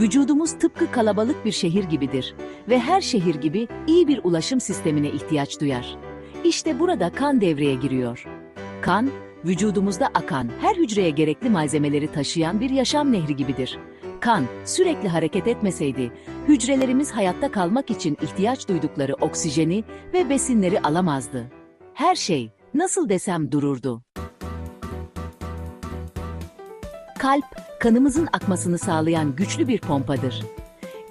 Vücudumuz tıpkı kalabalık bir şehir gibidir ve her şehir gibi iyi bir ulaşım sistemine ihtiyaç duyar. İşte burada kan devreye giriyor. Kan, vücudumuzda akan, her hücreye gerekli malzemeleri taşıyan bir yaşam nehri gibidir. Kan, sürekli hareket etmeseydi, hücrelerimiz hayatta kalmak için ihtiyaç duydukları oksijeni ve besinleri alamazdı. Her şey, nasıl desem dururdu. Kalp, kanımızın akmasını sağlayan güçlü bir pompadır.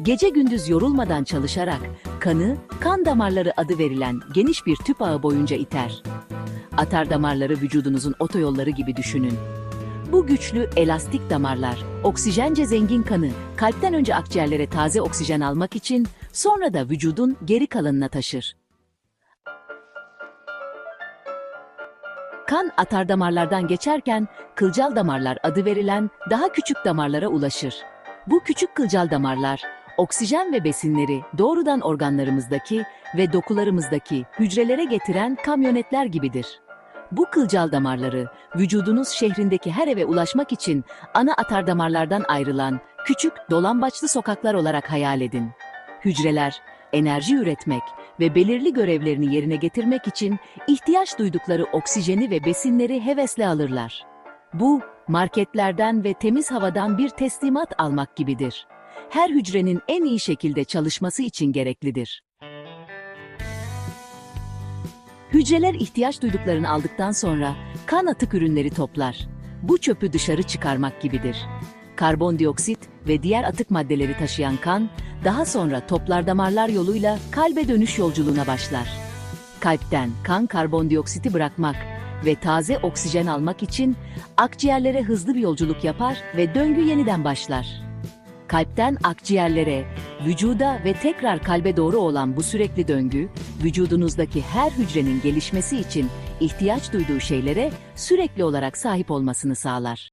Gece gündüz yorulmadan çalışarak kanı, kan damarları adı verilen geniş bir tüp ağı boyunca iter. Atar damarları vücudunuzun otoyolları gibi düşünün. Bu güçlü, elastik damarlar, oksijence zengin kanı, kalpten önce akciğerlere taze oksijen almak için, sonra da vücudun geri kalanına taşır. Kan atar damarlardan geçerken kılcal damarlar adı verilen daha küçük damarlara ulaşır. Bu küçük kılcal damarlar oksijen ve besinleri doğrudan organlarımızdaki ve dokularımızdaki hücrelere getiren kamyonetler gibidir. Bu kılcal damarları vücudunuz şehrindeki her eve ulaşmak için ana atar damarlardan ayrılan küçük dolambaçlı sokaklar olarak hayal edin. Hücreler enerji üretmek ve belirli görevlerini yerine getirmek için ihtiyaç duydukları oksijeni ve besinleri hevesle alırlar. Bu, marketlerden ve temiz havadan bir teslimat almak gibidir. Her hücrenin en iyi şekilde çalışması için gereklidir. Hücreler ihtiyaç duyduklarını aldıktan sonra kan atık ürünleri toplar. Bu çöpü dışarı çıkarmak gibidir. Karbondioksit ve diğer atık maddeleri taşıyan kan, daha sonra toplar damarlar yoluyla kalbe dönüş yolculuğuna başlar. Kalpten kan karbondioksiti bırakmak ve taze oksijen almak için akciğerlere hızlı bir yolculuk yapar ve döngü yeniden başlar. Kalpten akciğerlere, vücuda ve tekrar kalbe doğru olan bu sürekli döngü, vücudunuzdaki her hücrenin gelişmesi için ihtiyaç duyduğu şeylere sürekli olarak sahip olmasını sağlar.